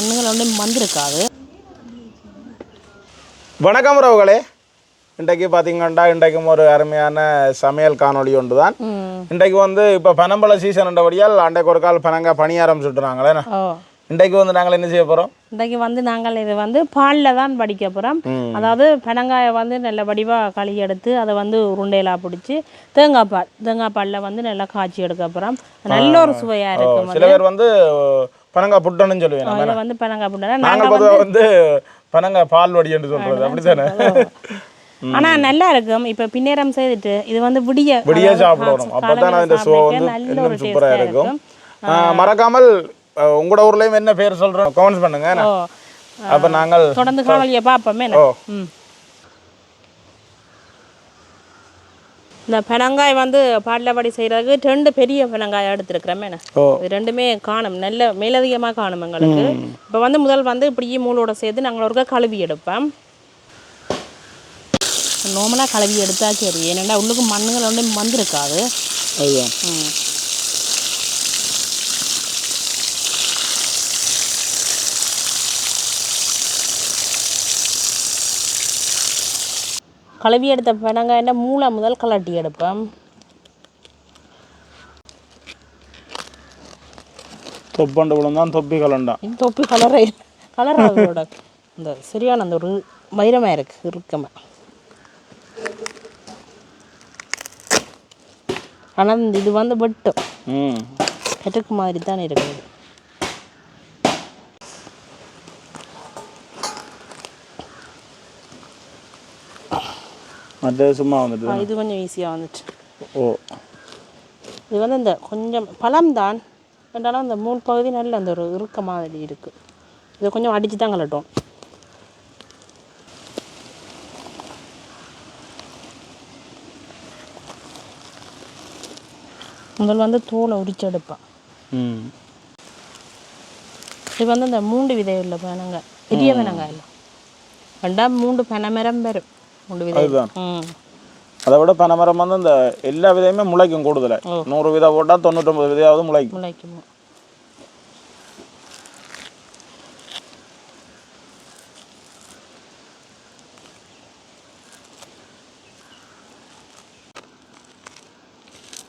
மண்ணுகள் ஒன்றும் வந்திருக்காது வணக்கம் உறவுகளே. இன்றைக்கு பார்த்தீங்கன்னா இன்றைக்கும் ஒரு அருமையான சமையல் காணொளி ஒன்று தான் இன்றைக்கு வந்து இப்போ பனம்பழ சீசன் என்றபடியால் அன்றைக்கு ஒரு கால் பனங்க பணியாரம் சுட்டுறாங்களே. இன்றைக்கு வந்து நாங்கள் என்ன செய்ய போகிறோம் இன்றைக்கு வந்து நாங்கள் இது வந்து பாலில் தான் படிக்க போகிறோம் அதாவது பெனங்காயை வந்து நல்ல வடிவாக களி எடுத்து அதை வந்து உருண்டையிலா பிடிச்சி தேங்காய் பால் தேங்காய் பாலில் வந்து நல்லா காய்ச்சி எடுக்க போகிறோம் நல்ல ஒரு சுவையாக இருக்கும் சில பேர் வந்து பனங்காய் புட்டணும்னு சொல்லுவேன். இதில் வந்து பெனங்காய் புட்டா நாங்கள் வந்து பனங்காய் பால் வடி என்று சொல்றது அப்படித்தானே? ஆனால் நல்லா இருக்கும். இப்போ பின்னேரம் செய்துட்டு இது வந்து விடிய விடிய சாப்பிடணும். கா- அப்போ தான் காலையில அந்த ஷோ சாப்பிடறதுக்கு வந்து இன்னும் டேஸ்டாக இருக்கும். மறக்காமல் உங்களோட ஊர்லயும் என்ன பேர் சொல்றோம்? கமெண்ட்ஸ் பண்ணுங்க. அப்ப நாங்கள் தொடர்ந்து காணொலியை பார்ப்போமே ஓ ம் இந்த பெனங்காய் வந்து பாடலபடி செய்கிறதுக்கு ரெண்டு பெரிய பெனங்காய் எடுத்துருக்குறேன் ஓ. இது ரெண்டுமே காணும் நல்ல மேலதிகமாக காணும் எங்களுக்கு. இப்போ வந்து முதல் வந்து இப்படியே மூளோட சேர்த்து நாங்கள் ஒருக்கா கழுவி எடுப்போம். நார்மலாக கழுவி எடுத்தா சரி ஏன்னா உள்ளுக்கு மண்ணுகள் ஒன்றும் வந்திருக்காது அதுதான் ம். கழுவி எடுத்த பெனங்காய்னா மூளை முதல் கலட்டி எடுப்பேன் தொப்பண்டு விழுந்தான் தொப்பி கலண்டான் இந்த தொப்பி கலரே கலர் அதோட இந்த சரியான அந்த ஒரு வைரமாக இருக்குது இறுக்கமாக ஆனால் இந்த இது வந்து வெட்டும். கெட்டுக்கு மாதிரி தான் இருக்குது. மற்றது சும்மா வந்துட்டு இது கொஞ்சம் ஈஸியாக வந்துட்டு ஓ இது வந்து இந்த கொஞ்சம் பழம் தான் இருந்தாலும் அந்த மூணு பகுதி நல்ல அந்த ஒரு இறுக்க மாதிரி இருக்குது இதை கொஞ்சம் அடித்து தான் கலட்டும் முதல் வந்து தோலை உரிச்சு எடுப்பேன் இது வந்து இந்த மூண்டு விதை உள்ள பெனங்காய் பெரிய பெனங்காய் இல்லை ரெண்டாம் மூண்டு பெனமரம் வரும் அதுதான். அதை விட பனைமரம் வந்து இந்த எல்லா விதையுமே முளைக்கும் கூடுதல. நூறு விதை போட்டால் தொண்ணூற்றொம்பது விதையாவது முளைக்கும். முளைக்குமோ.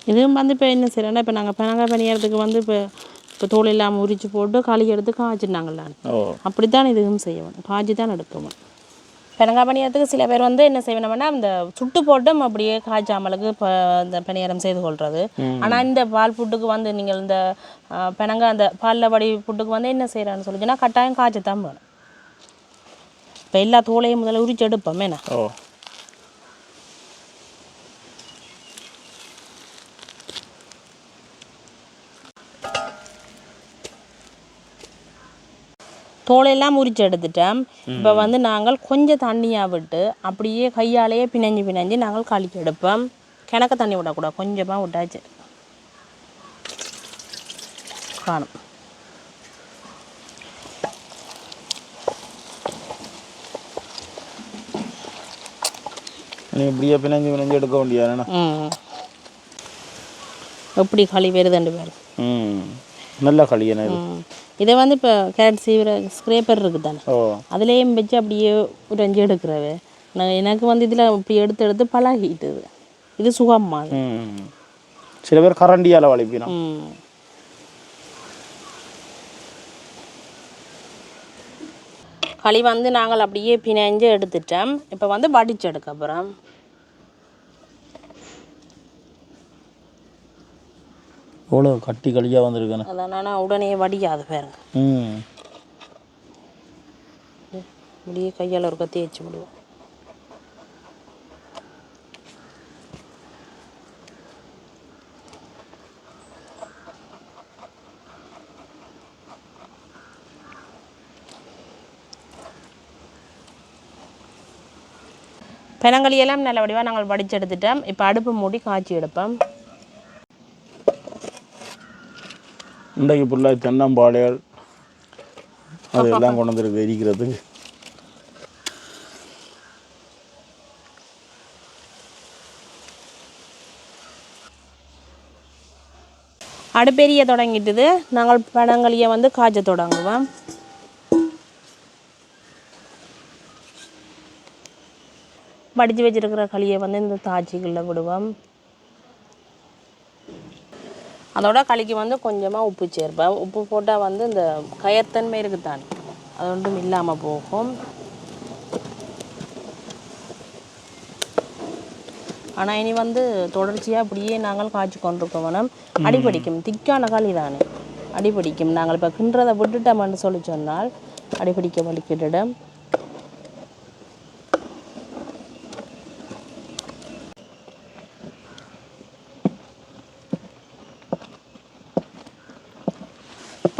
இதுவும் வந்து இப்போ என்ன செய்யறேன்னா இப்போ நாங்கள் பெனங்காய் பணியறதுக்கு வந்து இப்போ இப்போ தோல் இல்லாமல் உரிச்சு போட்டு களி எடுத்து காய்ச்சினாங்களான்னு ஓ. அப்படித்தான் இதுவும் செய்யணும். காய்ச்சி தான் எடுக்கணும். பெனங்காய் பணியாரத்துக்கு சில பேர் வந்து என்ன செய்யணும்னா இந்த சுட்டு போட்டும் அப்படியே காய்ச்சாமலுக்கு இப்போ இந்த பணியாரம் செய்து கொள்வது ஆனால் இந்த பால் புட்டுக்கு வந்து நீங்கள் இந்த பெனங்காய் அந்த பாலில் படி புட்டுக்கு வந்து என்ன செய்கிறான்னு சொல்லிச்சுன்னா கட்டாயம் காய்ச்சத்தான் வேணும். இப்போ எல்லா தோலையும் முதல்ல உரிச்சு எடுப்போம் என்ன? ஓ தோலையெல்லாம் உரிச்சு எடுத்துட்டோம் இப்போ வந்து நாங்கள் கொஞ்சம் தண்ணியாக விட்டு அப்படியே கையாலேயே பிணைஞ்சு பிணைஞ்சு நாங்கள் களிக்கு எடுப்போம். கிணக்க தண்ணி விடக்கூடாது. கொஞ்சமாக விட்டாச்சு. காணும். நீ இப்படியே பிணைஞ்சு பிணைஞ்சு எடுக்க வேண்டியதுனா ம். எப்படி களி வருதுண்டு பேர். ம். நல்ல இது? ம். இதை வந்து இப்போ கேரட் சீவிர ஸ்க்ரேப்பர் இருக்குது தானே அதுலேயும் வச்சு அப்படியே உறைஞ்சி எடுக்கிறவே. நான் எனக்கு வந்து இதில் இப்படி எடுத்து எடுத்து பழகிட்டுது. இது சுகமாக சில பேர் கரண்டியால் வலிப்பினோம் ம். களி வந்து நாங்கள் அப்படியே பிணைஞ்சு எடுத்துட்டோம். இப்போ வந்து வடிச்சு எடுக்க போகிறோம். எவ்வளோ கட்டி களியாக வந்திருக்கேன்னு. அதான் உடனே வடியாது பாருங்க. ம். அப்படியே கையால் ஒரு கத்தி வச்சு விடுவோம். பெனங்களியெல்லாம் நல்ல வடிவாக நாங்கள் வடிச்சு எடுத்துட்டோம் இப்போ அடுப்பு மூடி காய்ச்சி எடுப்போம். இன்றைக்கு ஃபுல்லாக தென்னம்பாளையல் அதெல்லாம் கொண்டு வந்துருக்கு எரிக்கிறதுக்கு அடுப்பெரிய தொடங்கிட்டுது. நாங்கள் பழங்களையே வந்து காய்ச்ச தொடங்குவோம். படித்து வச்சிருக்கிற களியை வந்து இந்த தாச்சிகளில் விடுவோம். அதோட களிக்கு வந்து கொஞ்சமாக உப்பு சேர்ப்பேன். உப்பு போட்டால் வந்து இந்த கயத்தன்மை இருக்குதான்? அது ஒன்றும் இல்லாமல் போகும். ஆனால் இனி வந்து தொடர்ச்சியாக அப்படியே நாங்கள் காய்ச்சி கொண்டிருக்கோம் வேணும் அடிபடிக்கும். திக்கான களி தானே? அடிபடிக்கும். நாங்கள் இப்போ கிண்டுறதை விட்டுட்டோம்னு சொல்லி சொன்னால் அடிபடிக்க வலிக்கிட்டிடம்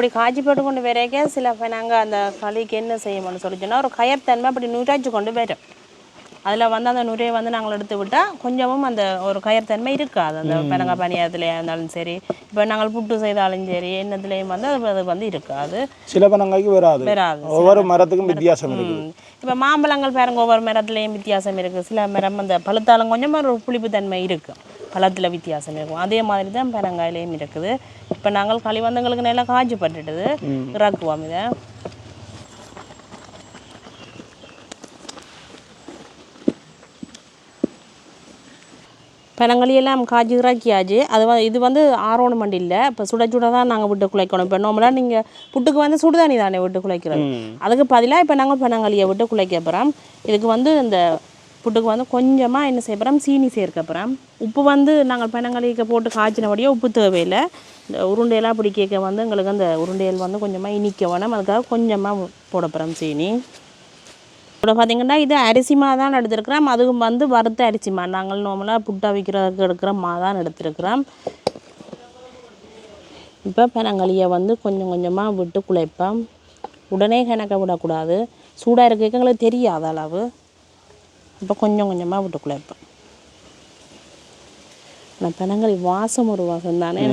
இப்படி காய்ச்சி போட்டு கொண்டு வரைக்க சில நாங்கள் அந்த களிக்கு என்ன செய்யணும்னு சொல்லி சொன்னால் ஒரு கயர்த்தன்மை அப்படி நுரைச்சி கொண்டு வரும். அதில் வந்து அந்த நுரையை வந்து நாங்கள் எடுத்து விட்டால் கொஞ்சமும் அந்த ஒரு கயர்த்தன்மை இருக்காது. அந்த பெனங்க பணியாரத்துலையா இருந்தாலும் சரி இப்போ நாங்கள் புட்டு செய்தாலும் சரி என்னத்துலேயும் வந்து அது அது வந்து இருக்காது. சில பனங்காய்க்கு வராது. வராது. ஒவ்வொரு மரத்துக்கும் வித்தியாசம் இருக்குது. இப்போ மாம்பழங்கள் பாருங்க ஒவ்வொரு மரத்துலேயும் வித்தியாசம் இருக்குது சில மரம் அந்த பழுத்தாலும் கொஞ்சமாக ஒரு புளிப்பு தன்மை இருக்கும் பழத்தில் வித்தியாசம் இருக்கும். அதே மாதிரி தான் பெரங்காயிலையும் இருக்குது. இப்போ நாங்கள் களி வந்தங்களுக்கு நல்லா காய்ச்சி பட்டுட்டுது. இறக்குவோம் இதை. பெனங்களியெல்லாம் காய்ச்சி இறக்கியாச்சு. அது வந்து இது வந்து ஆரோணும் மண்டி இல்லை. இப்போ சுட சுட தான் நாங்கள் விட்டு குழைக்கணும் இப்போ நார்மலாக நீங்கள் புட்டுக்கு வந்து சுடுதண்ணி தானே விட்டு குழைக்கிறது அதுக்கு பதிலாக இப்போ நாங்கள் பெனங்களியை விட்டு குழைக்க போகிறோம் இதுக்கு வந்து இந்த புட்டுக்கு வந்து கொஞ்சமாக என்ன செய்ய சீனி சேர்க்க போகிறோம் உப்பு வந்து நாங்கள் பெனங்களிக்கு போட்டு காய்ச்சினபடியே உப்பு தேவையில்லை. இந்த உருண்டையெல்லாம் அப்படி கேட்க வந்து எங்களுக்கு அந்த உருண்டையல் வந்து கொஞ்சமாக இனிக்க வேணும். அதுக்காக கொஞ்சமாக போட போகிறோம் சீனி. இப்போ பார்த்தீங்கன்னா இது அரிசிமா தான் எடுத்துருக்கிறோம். அதுவும் வந்து வறுத்த அரிசி மா நாங்கள் நார்மலாக புட்டா வைக்கிறதுக்கு எடுக்கிற மா தான் எடுத்துருக்கிறோம். இப்போ பெனங்களியை வந்து கொஞ்சம் கொஞ்சமாக விட்டு குழைப்போம். உடனே கணக்க விடக்கூடாது. சூடாக இருக்க எங்களுக்கு தெரியாத அளவு. இப்போ கொஞ்சம் கொஞ்சமாக விட்டு குழைப்போம் ஆனால் பெனங்களி வாசம் ஒரு வாசம் தானே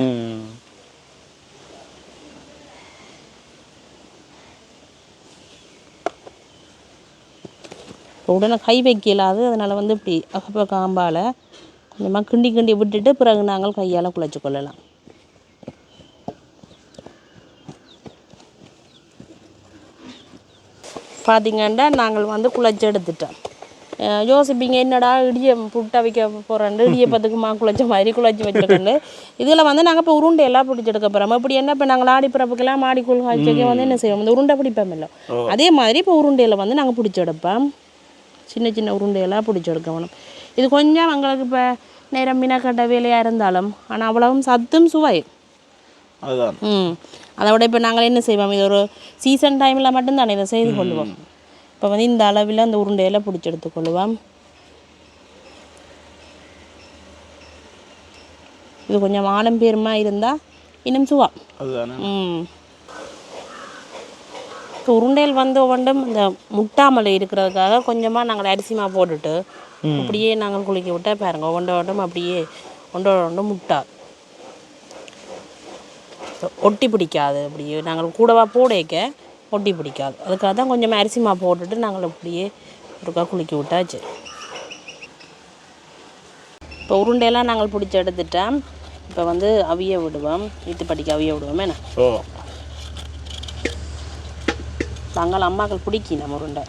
உடனே கை வைக்க இயலாது அதனால் வந்து இப்படி அகப்ப காம்பால் கொஞ்சமாக கிண்டி கிண்டி விட்டுட்டு பிறகு நாங்கள் கையால் குழைச்சி கொள்ளலாம் பார்த்தீங்கன்னா நாங்கள் வந்து குழைச்சி எடுத்துட்டோம் யோசிப்பீங்க என்னடா இடியம் புட்டை வைக்க போகிறேன் இடியப்பத்துக்கு மா குழைச்ச மாதிரி குழைச்சி வச்சுருக்கேன்னு. இதில் வந்து நாங்கள் இப்போ உருண்டை எல்லாம் பிடிச்சி எடுக்க போகிறோம் இப்படி என்ன இப்போ நாங்கள் ஆடி பிறப்புக்கெல்லாம் மாடி கூழ் காய்ச்சக்க வந்து என்ன செய்வோம்? இந்த உருண்டை பிடிப்போம் இல்லை. அதே மாதிரி இப்போ உருண்டையில் வந்து நாங்கள் பிடிச்சி எடுப்போம். சின்ன சின்ன உருண்டையெல்லாம் பிடிச்சி எடுக்க வேணும். இது கொஞ்சம் எங்களுக்கு இப்போ நேரம் மினக்கட்ட வேலையாக இருந்தாலும் ஆனால் அவ்வளவும் சத்தும் சுவை அதுதான். ம். அதை விட இப்போ நாங்கள் என்ன செய்வோம்? இது ஒரு சீசன் டைமில் மட்டும்தானே இதை செய்து கொள்வோம். இப்போ வந்து இந்த அளவில் அந்த உருண்டையெல்லாம் பிடிச்சி எடுத்துக்கொள்வோம் இது கொஞ்சம் ஆழம் பேருமா இருந்தால் இன்னும் சுவா. ம். உருண்டைகள் வந்து ஒவ்வொன்றும் இந்த முட்டாமல் இருக்கிறதுக்காக கொஞ்சமாக நாங்கள் அரிசி மா போட்டுட்டு அப்படியே நாங்கள் குளிக்க விட்டா பாருங்க ஒன்றும் அப்படியே ஒன்றோட ஒன்று முட்டா. ஒட்டி பிடிக்காது அப்படியே. நாங்கள் கூடவா போடைக்க ஒட்டி பிடிக்காது. அதுக்காக தான் கொஞ்சமாக அரிசி மா போட்டுட்டு நாங்கள் அப்படியே ஒருக்கா குளிக்க விட்டாச்சு. இப்போ உருண்டையெல்லாம் நாங்கள் பிடிச்சி எடுத்துட்டோம் இப்போ வந்து அவிய விடுவோம். வீட்டு படிக்க அவிய விடுவோம். என்ன? நாங்கள் அம்மாக்கள் பிடிக்கினோம் உருண்டை.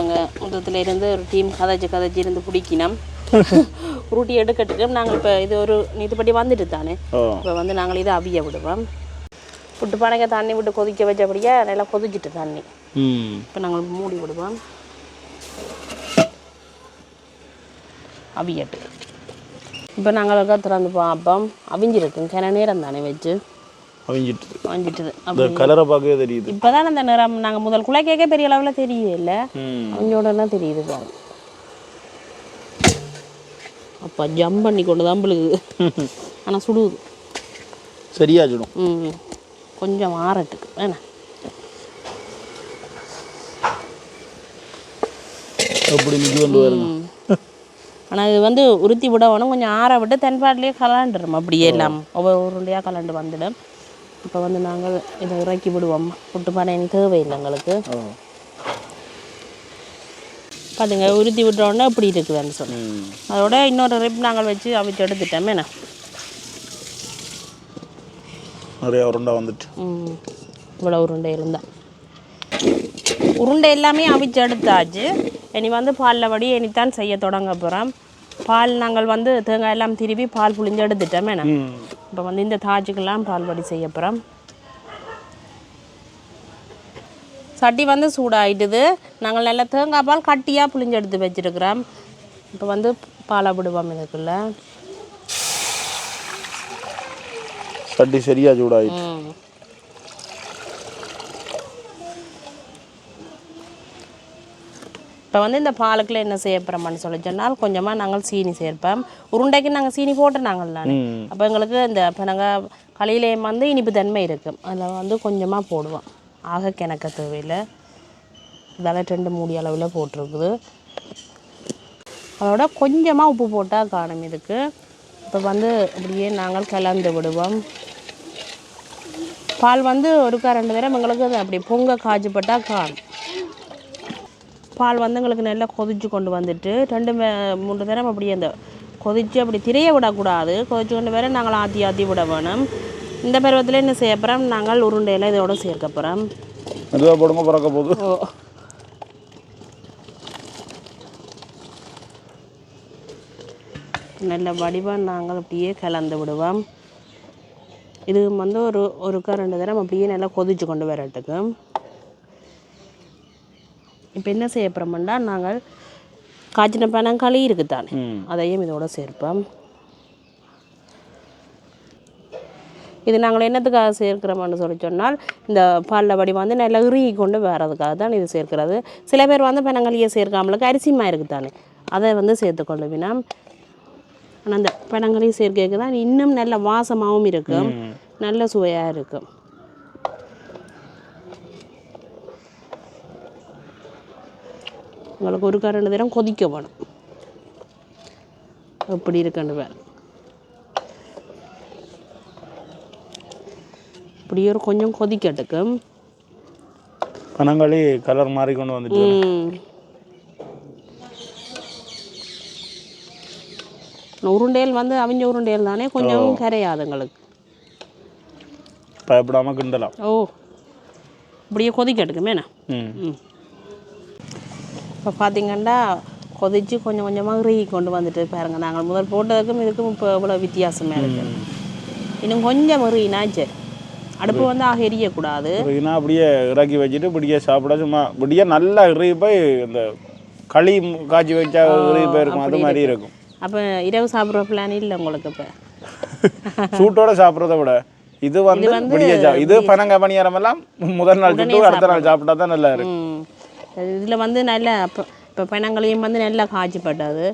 எங்கள் மொத்தத்தில் இருந்து ஒரு டீம் கதைச்சு கதைச்சு இருந்து பிடிக்கினோம். உருட்டி எடுக்கட்டுக்கு நாங்கள் இப்போ இது ஒரு இதுபடி வந்துட்டு தானே. இப்போ வந்து நாங்கள் இதை அவிய விடுவோம். புட்டு பானைக்க தண்ணி விட்டு கொதிக்க வச்சபடியே நல்லா கொதிச்சிட்டு தண்ணி. இப்போ நாங்கள் மூடி விடுவோம். அவியட்டு. இப்போ நாங்கள் திறந்து பார்ப்போம் அவிஞ்சிருக்கு கிண நேரம் தானே வச்சு. அவிஞ்சிட்டு அவிஞ்சிட்டுது. இந்த கலரை பார்க்கவே தெரியுது. இப்போ தான் அந்த நிறம் நாங்கள் முதல் குலை கேட்க பெரிய அளவில் ம். அவங்களோடலாம் தெரியுது பாரு அப்பா ஜம்ப் பண்ணி கொண்டு தான் ஆனால் சுடுது. சரியாச்சிடும் ம். கொஞ்சம் ஆறட்டுக்கு வேணா. ஆனால் இது வந்து உருத்தி விட வேணும். கொஞ்சம் ஆற விட்டு தென்பாட்டிலே கலாண்டுரும். அப்படியே எல்லாம் ஒவ்வொரு உருண்டையாக கலண்டு வந்துடும். இப்போ வந்து நாங்கள் இதை இறக்கி விடுவோம். புட்டு பானை தேவையில்லை எங்களுக்கு. ஓ பாத்துங்க உருத்தி விட்டோன்னே இப்படி இருக்குதுன்னு சொல்லி அதோட இன்னொரு ரிப் நாங்கள் வச்சு அவிச்சு எடுத்துட்டோம். என்ன நிறைய உருண்டை வந்துட்டு. ம் இவ்வளோ உருண்டை இருந்தால் உருண்டை எல்லாமே அவிச்சு எடுத்தாச்சு. இனி வந்து பாலில் வடி இனித்தான் செய்ய தொடங்க போகிறோம் பால் நாங்கள் வந்து தேங்காய் எல்லாம் திருவி பால் புளிஞ்சு எடுத்துட்டோம் என்ன? இப்போ வந்து இந்த தாஜுக்கெல்லாம் பால் வடி செய்ய போகிறோம் சட்டி வந்து சூடாயிட்டுது. நாங்கள் நல்லா தேங்காய் பால் கட்டியாக புளிஞ்சு எடுத்து வச்சிருக்கிறோம். இப்போ வந்து பாலை விடுவோம் இதுக்குள்ள. சரியா சூடாயிடுச்சு ம் இப்போ வந்து இந்த பாலுக்குள்ள என்ன செய்ய போகிறோம்னு சொல்லி சொன்னால் கொஞ்சமாக நாங்கள் சீனி சேர்ப்போம். உருண்டைக்கு நாங்கள் சீனி போட்டு நாங்கள் தானே ம். அப்போ எங்களுக்கு இந்த இப்போ நாங்கள் களியிலையும் வந்து இனிப்பு தன்மை இருக்கும் அதில் வந்து கொஞ்சமாக போடுவோம். ஆக கிணக்க தேவையில்லை. இதால் ரெண்டு மூடி அளவில் போட்டிருக்குது. அதோட கொஞ்சமாக உப்பு போட்டால் காணும் இதுக்கு இப்போ வந்து அப்படியே நாங்கள் கலந்து விடுவோம். பால் வந்து ஒருக்கா ரெண்டு தடவை எங்களுக்கு அப்படி பொங்க காய்ச்சிப்பட்டால் காணும். பால் வந்து எங்களுக்கு நல்லா கொதிச்சு கொண்டு வந்துட்டு ரெண்டு மே- மூணு தடவை அப்படியே அந்த கொதிச்சு அப்படி திரைய விடக்கூடாது. கொதிச்சு கொண்டு வர நாங்கள் ஆற்றி ஆற்றி விட வேணும். இந்த பருவத்தில் என்ன செய்ய போகிறோம் நாங்கள் உருண்டையில் இதோட சேர்க்க போகிறோம் மெதுவாக போடுங்க பிறக்க போகுது. நல்ல வடிவாக நாங்கள் அப்படியே கலந்து விடுவோம். இது வந்து ஒரு ஒருக்கா ரெண்டு தரம் அப்படியே நல்லா கொதிச்சு கொண்டு வரட்டுக்கு. இப்போ என்ன செய்ய போகிறோம்னா நாங்கள் காய்ச்சின பனங்களி இருக்குதானே அதையும் இதோட சேர்ப்போம். இது நாங்கள் என்னத்துக்காக சேர்க்கிறோம்னு சொல்லி சொன்னால் இந்த பாலில் வடி வந்து நல்லா இறுகி கொண்டு வர்றதுக்காக தான் இது சேர்க்கிறது. சில பேர் வந்து பனங்களியை சேர்க்காமலுக்கு அரிசிமா இருக்குது தானே அதை வந்து சேர்த்துக்கொள்ளுவினா ஆனால் அந்த பனங்களி சேர்க்கைக்கு தான் இன்னும் நல்ல வாசமாகவும் இருக்கும் நல்ல சுவையாக இருக்கும் உங்களுக்கு ஒரு ரெண்டு நேரம் கொதிக்க வேணும். எப்படி இருக்குன்னு வேறு இப்படி ஒரு கொஞ்சம் கொதிக்கட்டுக்கு. பனங்களி கலர் மாறி கொண்டு வந்துட்டு ம். உருண்டைகள் வந்து அவிஞ்ச உருண்டைகள் தானே கொஞ்சம் கரையாது எங்களுக்கு பயப்படாம கிண்டலாம். ஓ. இப்படியே கொதிக்கட்டுக்குமே என்ன? ம். இப்போ பார்த்தீங்கன்னா கொதிச்சு கொஞ்சம் கொஞ்சமாக இறுகி கொண்டு வந்துட்டு பாருங்க. நாங்கள் முதல் போட்டதுக்கும் இதுக்கும் இப்போ இவ்வளோ வித்தியாசமாக இருக்கு? இன்னும் கொஞ்சம் சரி. அடுப்பு வந்து ஆக எரியக்கூடாது. இறுகினா அப்படியே இறக்கி வச்சுட்டு இப்படியே சாப்பிட சும்மா இப்படியே நல்லா இறுகி போய் இந்த களி காய்ச்சி வச்சா இறுகி போயிருக்கும். அது மாதிரி இருக்கும். அப்போ இரவு சாப்பிட்ற பிளான் இல்லை உங்களுக்கு இப்போ. சூட்டோட சாப்பிட்றத விட இது வந்து சா இது பனங்க பணியாரம் எல்லாம் முதல் நாள் சுட்டு அடுத்த நாள் சாப்பிட்டா தான் நல்லா இருக்கு. இதில் வந்து நல்ல இப்போ பனங்களையும் வந்து நல்லா காய்ச்சிப்பட்டது.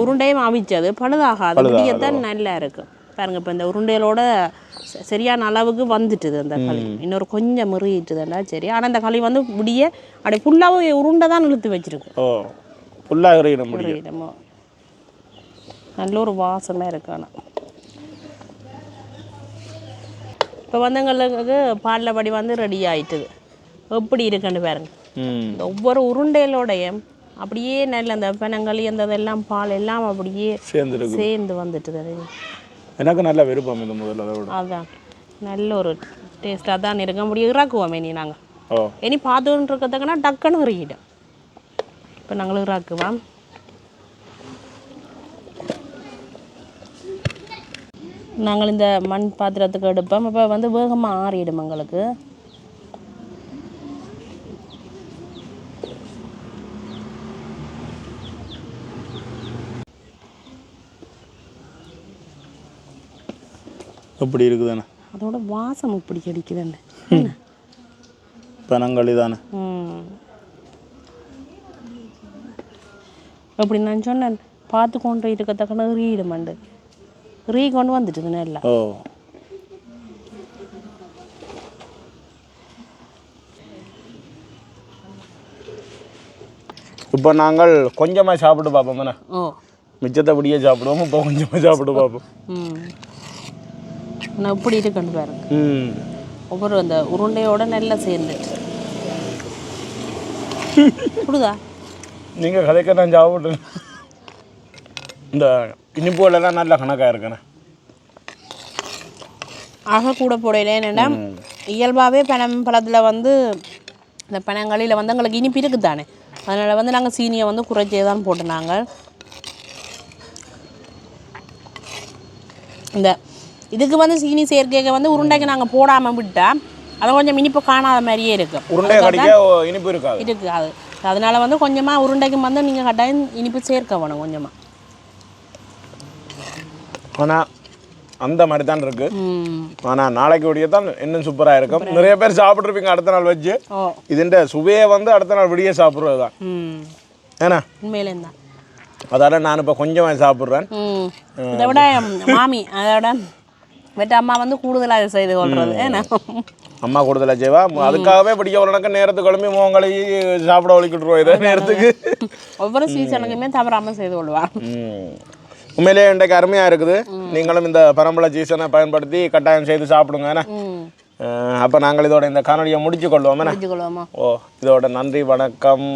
உருண்டையும் அவிச்சது. பழுதாகாது. இப்படியத்தான் நல்லா இருக்கும் பாருங்க இப்போ இந்த உருண்டைகளோட ச- சரியான அளவுக்கு வந்துட்டுது அந்த களி. இன்னொரு கொஞ்சம் முறியிட்டுதுன்னா சரி. ஆனால் அந்த களி வந்து முடிய அப்படியே ஃபுல்லாகவே உருண்டை தான் இழுத்து வச்சிருக்கு. ஃபுல்லாக முறியிடமோ நல்ல ஒரு வாசமாக இருக்கு ஆனால் இப்போ வந்து எங்களுக்கு பாலில் படி வந்து ரெடி ஆயிட்டுது. எப்படி இருக்குன்னு பாருங்க. இந்த ஒவ்வொரு உருண்டைகளோடையும் அப்படியே நல்ல அந்த பனங்களி அந்த இதெல்லாம் பால் எல்லாம் அப்படியே சேர்ந்து வந்துட்டுது அது. எனக்கு நல்ல விருப்பம் இது முதல்ல அதான். நல்ல ஒரு டேஸ்ட்டாக தான் இருக்கும் அப்படி இறாக்குவோம் இனி நாங்கள் இனி பார்த்துட்டு இருக்கிறதுக்குன்னா டக்குன்னு இறக்கிட்டோம். இப்போ நாங்கள் இறாக்குவோம். நாங்கள் இந்த மண் பாத்திரத்துக்கு எடுப்போம். அப்போ வந்து வேகமாக ஆறிடும் எங்களுக்கு. எப்படி இருக்குதானே? அதோட வாசம் இப்படி அடிக்குதுன்னு பனங்களி தானே? அப்படி நான் சொன்னேன் பார்த்து கொண்டு இருக்கத்தக்கன ரீடு ரீ கொண்டு வந்துட்டுது நல்லா ஓ இப்போ நாங்கள் கொஞ்சமாக சாப்பிட்டு பார்ப்போம் தானே ஓ மிச்சத்தை அப்படியே சாப்பிடுவோம் இப்போ கொஞ்சமாக சாப்பிட்டு பார்ப்போம் நான் இப்படி இருக்குன்னு பாருங்க ம் ஒவ்வொரு அந்த உருண்டையோட நல்லா சேர்ந்துட்டு புடுதா நீங்கள் கதைக்க நான் சாப்பிட்டு இந்த இனிப்புகளெல்லாம் நல்ல கணக்காக இருக்கண்ணே. ஆக கூட போடையில என்னென்னா இயல்பாகவே பனம் பழத்தில் வந்து இந்த பனங்களில் வந்து எங்களுக்கு இனிப்பு இருக்குது தானே அதனால் வந்து நாங்கள் சீனியை வந்து குறைச்சே தான் போட்டு நாங்கள் இந்த இதுக்கு வந்து சீனி சேர்க்கைக்கு வந்து உருண்டைக்கு நாங்கள் போடாமல் விட்டா அது கொஞ்சம் இனிப்பு காணாத மாதிரியே இருக்கும். கடிக்க இனிப்பு இருக்காது. இருக்கு அது அதனால வந்து கொஞ்சமாக உருண்டைக்கு வந்து நீங்கள் கட்டாயம் இனிப்பு சேர்க்க வேணும் கொஞ்சமாக ஆனால் அந்த மாதிரி தான் இருக்கு ஆனால் நாளைக்கு விடிய தான் இன்னும் சூப்பராக இருக்கும். நிறைய பேர் சாப்பிட்ருப்பீங்க அடுத்த நாள் வச்சு இதுன்ற சுவையை வந்து அடுத்த நாள் விடிய சாப்பிட்றது தான் ஏன்னா? உண்மையிலே தான் அதால நான் இப்போ கொஞ்சமாக சாப்பிட்றேன். இதை விட மாமி அதோட வெட்ட அம்மா வந்து கூடுதலாக செய்து கொள்றது. ஏன்னா? அம்மா கூடுதலாக செய்வா. அதுக்காகவே பிடிக்க நடக்க நேரத்துக்கு கிளம்பி மோங்களை சாப்பிட ஒழிக்கிட்டுருவோம் இதை நேரத்துக்கு. ஒவ்வொரு சீசனுக்குமே தவறாமல் செய்து கொள்வார் ம். உண்மையிலேயே இன்றைக்கு அருமையாக இருக்குது. நீங்களும் இந்த பரம்பளை சீசனை பயன்படுத்தி கட்டாயம் செய்து சாப்பிடுங்க அப்போ நாங்கள் இதோட இந்த காணொலியை முடிச்சு கொள்வோமா ஓ இதோட நன்றி வணக்கம்.